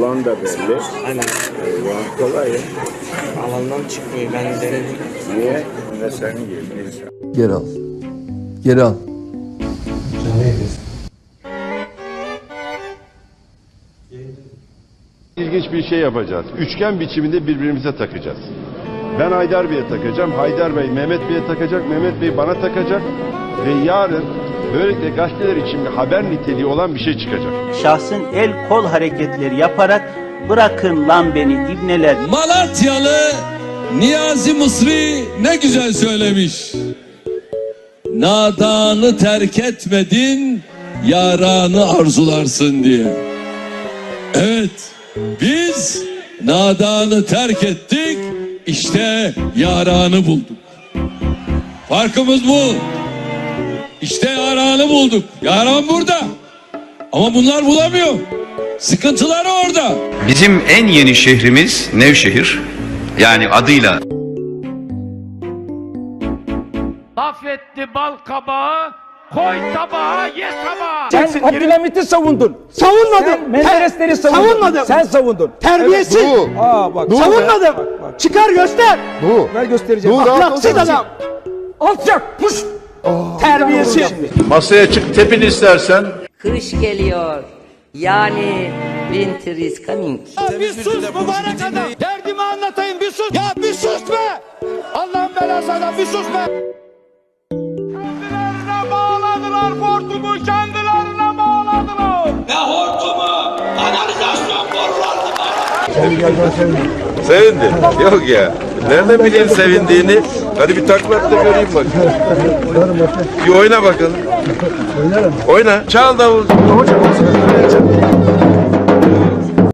Alan da belli. Aynen. Ya kolay ya. Alandan çıkmıyor. Ben denedim. Niye? Ne gibi insan. Geri al. Geri al. İlginç bir şey yapacağız. Üçgen biçiminde birbirimize takacağız. Ben Haydar Bey'e takacağım. Haydar Bey Mehmet Bey'e takacak. Mehmet Bey bana takacak. Ve yarın böylelikle gazeteler için bir haber niteliği olan bir şey çıkacak. şahsın el kol hareketleri yaparak bırakın lan beni ibneler Malatyalı Niyazi Mısri ne güzel söylemiş. Nadanı terk etmedin, yaranı arzularsın diye. Evet, biz nadanı terk ettik, işte yaranı bulduk. Farkımız bu. İşte yaranı bulduk. Yaran burada. Ama bunlar bulamıyor. Sıkıntıları orada. Bizim en yeni şehrimiz Nevşehir. Yani adıyla Laf etti bal kabağı, koy tabağa, ye tabağa. Sen Abdülhamit'i savundun. Savunmadım. Sen Menderesleri savundun. Savunmadım. Sen savundun. Terbiyesiz. Evet, bu. Aa bak. Bu Savunmadım. Çıkar göster. Bu. Ver göstereceğim. Bu, rahat Ahlaksız adam. Alçak. Puş. Terbiyesiz. Masaya çık tepin istersen. Kış geliyor. Yani winter is coming. Bir sus mübarek adam. Derdimi anlatayım bir sus. Ya bir sus be. Allah'ın belası adam bir sus be. Sevindi. Yok ya. Nereden bileyim sevindiğini? Hadi bir taklat da göreyim bak. Bir oyna bakalım. Oynarım. Oyna. Çal davul.